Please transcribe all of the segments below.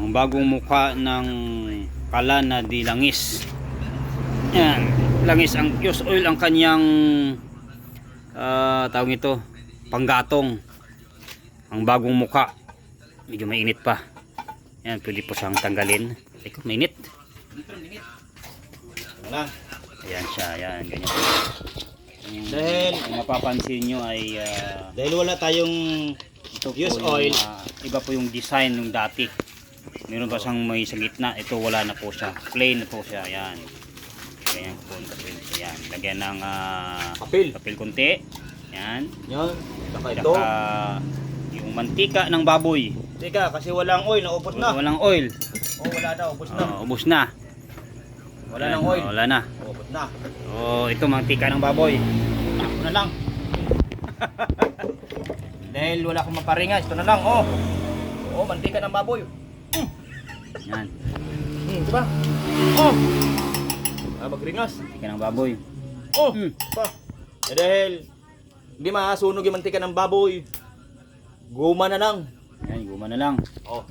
Ang bagong mukha ng kala na di langis. Yan. Langis ang use oil ang kanyang ah tawag ito panggatong. Ang bagong mukha. Medyo mainit pa. Yan, pwede po siyang tanggalin. Ikaw, mainit. Wala. Ayan siya, ayan, ganyan. Dahil- kung mapapansin nyo ay ah, Dahil wala tayong ito po Use yung, oil. ah, iba po yung design ng dati. Meron pa siyang may sa gitna. Ito wala na po siya. Plain na po siya. Ayan. Ganyan po. Plain po yan. Lagyan ng ah, papel. papel konti. Ayan. Yan. Saka ito. Saka yung mantika ng baboy. Teka, kasi walang oil, naubos na. Walang oil. Oh, wala na, ubos na. Oh, ubos na. Wala Ayan, nang oil. Wala na. Ubos na. Oh, ito mantika ng baboy. Ako na lang. Dahil wala akong maparingas, ito na lang, oh. Oh, mantika ng baboy. Yan. Hmm, diba? Oh. Ah, magringas. Mantika ng baboy. Oh, Hmm. pa. Eh, dahil hindi masunog yung mantika ng baboy. Guma na lang. Yan, guma na lang. Oh.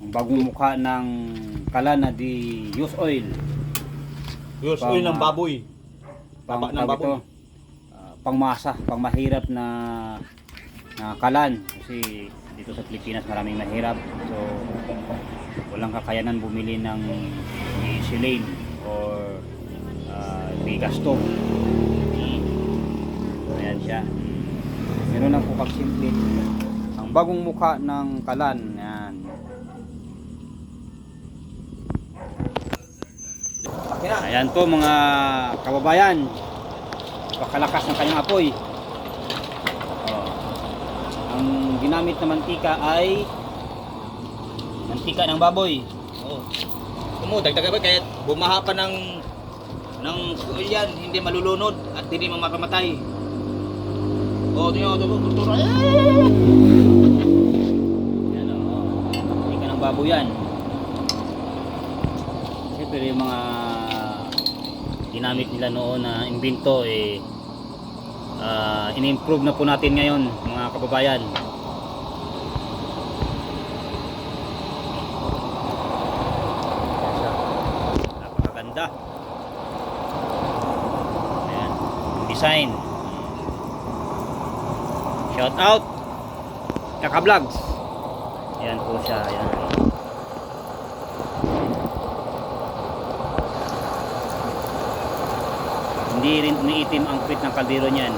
Ang bagong mukha ng kala na di use oil. Yus, Pang- oil ng baboy. Pang, Taba ng baboy. ito, ah, pangmasa, pangmahirap na na kalan kasi dito sa Pilipinas maraming mahirap. So walang kakayanan bumili ng lane or uh, bigasto. Ayan siya. Meron lang po pagsimple. Ang bagong mukha ng kalan. Yan. Okay na. Ayan po mga kababayan. Pakalakas ng kanyang apoy. Oh. Ang ginamit na mantika ay mantika ng baboy. Oh. Kumo, dagdagan ba kahit bumaha pa ng ng yan, hindi malulunod at hindi mamamatay. Oh, tingnan mo, ito. Yan oh. Mantika ng baboy yan. Siyempre yung mga ginamit nila noon na imbento eh ah, in-improve na po natin ngayon mga kababayan. Napakaganda. Ayan. Design. Shout out. Kaka Vlogs. Ayan po siya. Ayan. Hindi rin umiitim ang kwit ng kaldero niyan.